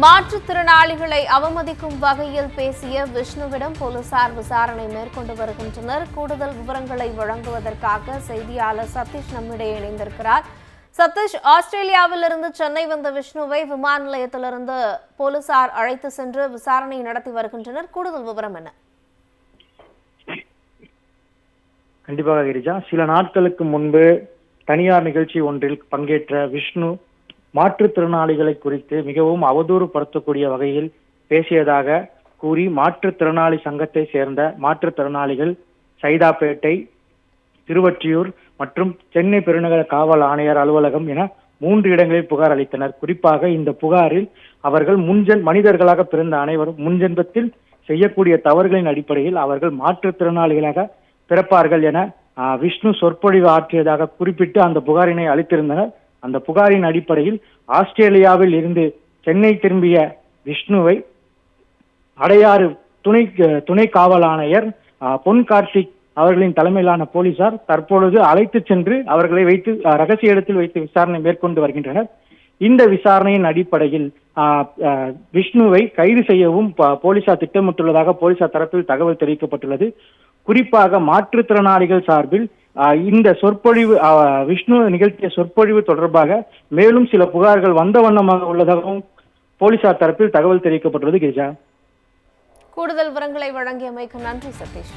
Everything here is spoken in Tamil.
மாற்றுத்திறனாளிகளை அவமதிக்கும் வகையில் பேசிய விஷ்ணுவிடம் போலீசார் விசாரணை மேற்கொண்டு வருகின்றனர். கூடுதல் விவரங்களை வழங்குவதற்காக செய்தியாளர் சதீஷ் நம்மிடையே இணைந்திருக்கிறார். சதீஷ் ஆஸ்திரேலியாவிலிருந்து சென்னை வந்த விஷ்ணுவை விமான நிலையத்திலிருந்து போலீசார் அழைத்து சென்று விசாரணை நடத்தி வருகின்றனர். கூடுதல் விவரம் என்ன? கண்டிப்பாக கிரிஜா சில நாட்களுக்கு முன்பு தனியார் நிகழ்ச்சி ஒன்றில் பங்கேற்ற விஷ்ணு மாற்றுத்திறனாளிகளை குறித்து மிகவும் அவதூறுபடுத்தக்கூடிய வகையில் பேசியதாக கூறி மாற்றுத்திறனாளி சங்கத்தை சேர்ந்த மாற்றுத்திறனாளிகள் சைதாப்பேட்டை திருவற்றியூர் மற்றும் சென்னை பெருநகர காவல் ஆணையர் அலுவலகம் என மூன்று இடங்களில் புகார் அளித்தனர். குறிப்பாக இந்த புகாரில் அவர்கள் முன்ஜென் மனிதர்களாக பிறந்த அனைவரும் முன்ஜென்பத்தில் செய்யக்கூடிய தவறுகளின் அடிப்படையில் அவர்கள் மாற்றுத்திறனாளிகளாக பிறப்பார்கள் என விஷ்ணு சொற்பொழிவு ஆற்றியதாக குறிப்பிட்டு அந்த புகாரினை அளித்திருந்தனர். அந்த புகாரின் அடிப்படையில் ஆஸ்திரேலியாவில் இருந்து சென்னை திரும்பிய விஷ்ணுவை அடையாறு துணை துணை காவல் ஆணையர் பொன் கார்த்திக் அவர்களின் தலைமையிலான போலீசார் தற்பொழுது அழைத்து சென்று அவர்களை வைத்து ரகசிய இடத்தில் வைத்து விசாரணை மேற்கொண்டு வருகின்றனர். இந்த விசாரணையின் அடிப்படையில் விஷ்ணுவை கைது செய்யவும் போலீசார் திட்டமிட்டுள்ளதாக போலீசார் தரப்பில் தகவல் தெரிவிக்கப்பட்டுள்ளது. குறிப்பாக மாற்றுத்திறனாளிகள் சார்பில் இந்த சொற்பொழிவு விஷ்ணு நிகழ்த்திய சொற்பொழிவு தொடர்பாக மேலும் சில புகார்கள் வந்த வண்ணமாக உள்ளதாகவும் போலீசார் தரப்பில் தகவல் தெரிவிக்கப்பட்டுள்ளது கிரிஜா. கூடுதல் விவரங்களை வழங்கியமைக்கு நன்றி சதீஷ்.